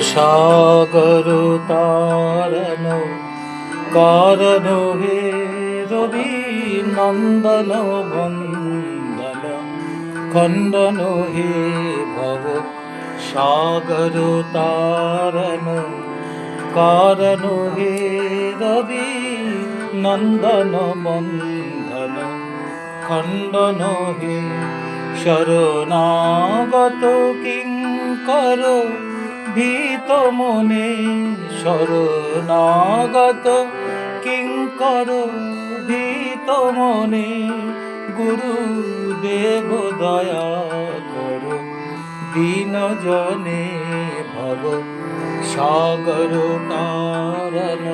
ভবসাগর তারণ, কারণ হে রবি নন্দন বন্দন, খণ্ডন হে ভব সাগর তারণ, কারণ হে রবি নন্দন বন্দন, খণ্ডন হে শরণাগত কিঙ্কর ভীত মনে শরণাগত কিঙ্কর ভীত মনে গুরু দেব দয়া কর। দীন জনে ভব সাগর তারণ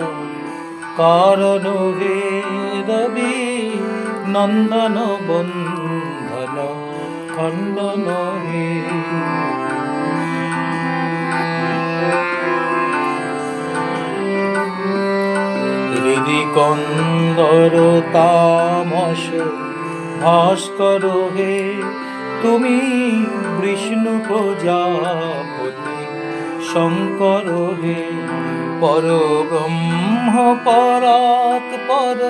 কারণ হে রবি নন্দন বন্ধন খণ্ডন হে হৃদি কন্দর তামস, ভাস্কর হে, তুমি বিষ্ণু প্রজাপতি, শঙ্কর হে পর ব্রহ্ম পরাত পর,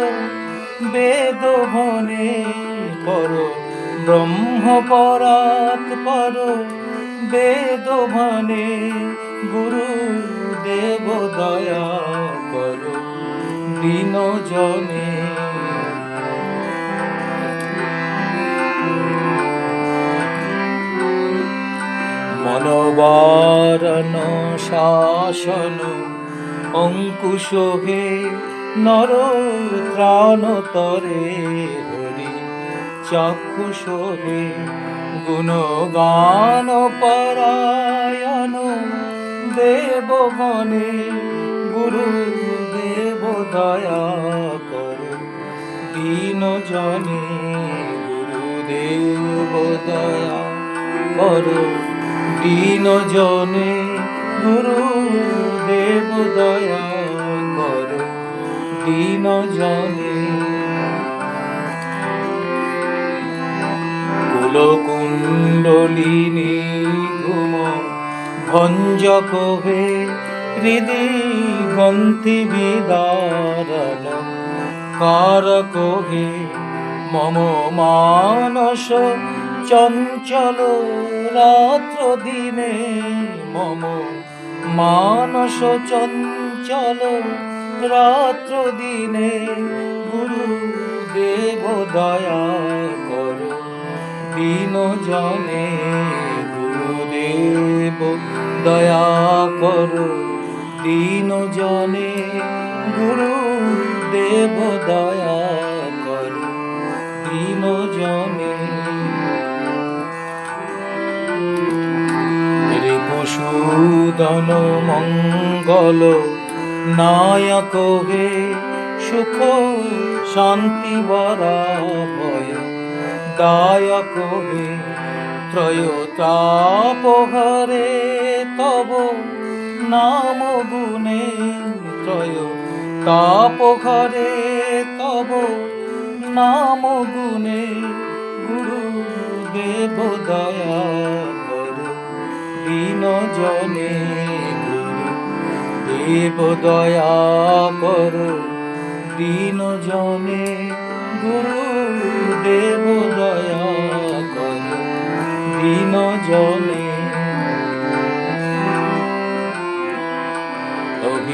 বেদ ভনে পর, ব্রহ্ম পরাত পর, বেদ ভনে, গুরু দেব দয়া কর। দিন জনে মনবারণ, শাসন, অঙ্কুশ হে নর ত্রাণ তরে হরি চাক্ষুষ হে গুণগান পরায়ণ দেবগণে গুরু দয়া কর। দীন জনে গুরুদেব দয়া কর। দীন জনে গুরু দেব দয়া কর। দীন জনে কুলকুণ্ডলিনী ঘুম, ভঞ্জক হে গন্থি বিদারণ কারক হে মম মানস চঞ্চল রাত্র দিনে। মম মানস চঞ্চল রাত্র দিনে। গুরু দেব দয়া কর। দিন জনে গুরুদেব দয়া কর। দিন জনে, গুরু দেব দয়া কর দিন জনে। রিপুসূদন মঙ্গল, নায়ক হে সুখ, শান্তি বরা ভয় দায়ক হে ত্রয়োতাপহরে তব নাম গুণে ত্রয়। তাপহরে তব নাম গুণে গুরু দেব দয়া কর। দীন জনে দেব দয়া কর। দীন জনে গুরু দেব দয়া কর। দীন জনে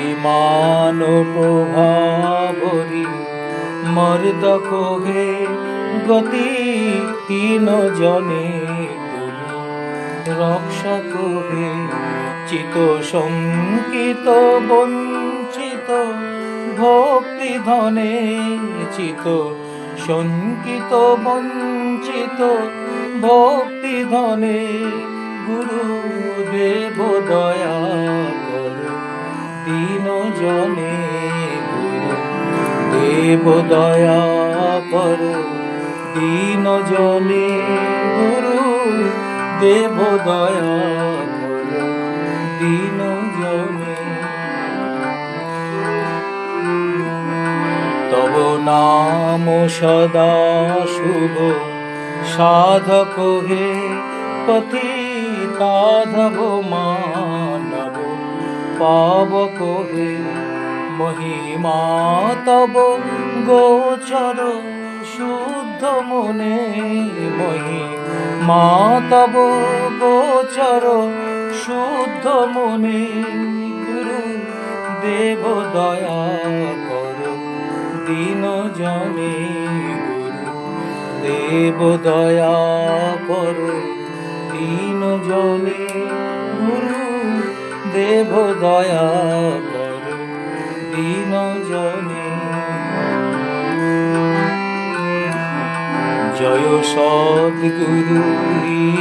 অভিমান প্রভাবরি মর্দক হে গতি হীন জনে গুরু রক্ষক হে চিত শঙ্কিত, বঞ্চিত ভক্তি ধনে চিত, শঙ্কিত, বঞ্চিত ভক্তি ধনে গুরু দেব জনে দেব দয়া কর, দীন জনে গুরু, দেব দয়া কর, দীন জনে তব নাম সদা শুভ, সাধক হে পথি কাধব মানব পাবক হে মহিমা তব গোচর শুদ্ধ মনে। মহিমা তব গোচর শুদ্ধ মনে। গুরু দেব দয়া কর দিন জনে। গুরু দেব দয়া কর দিন জনে। দেব দয়া কর দিন জনে জয় সদ্গুরু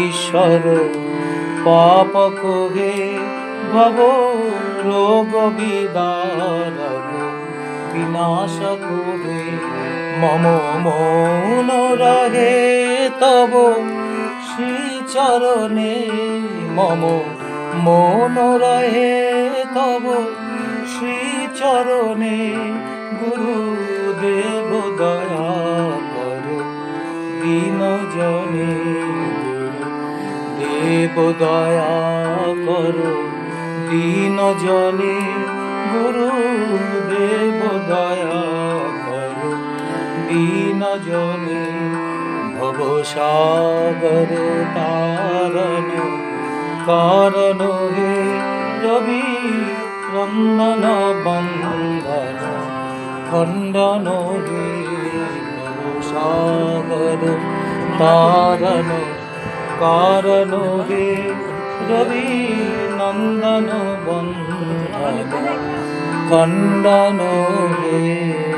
ঈশ্বর, পাপ কোহে ভব রোগ বিদারগ বিনাশ কোহে মম মন রহে তব শ্রীচরণে মম মন রহে তব শ্রীচরণে গুরু দেব দয়া কর। দিন জনে দেব দয়া কর। দিন জনে গুরু দেব দয়া কর। দিন জনে ভব সাগর তারণ কারণ হে রবি রন্দন বন্দন, খণ্ডন হে সাগর তারণ কারণ হে রবি নন্দন বন্দন, খণ্ডন হে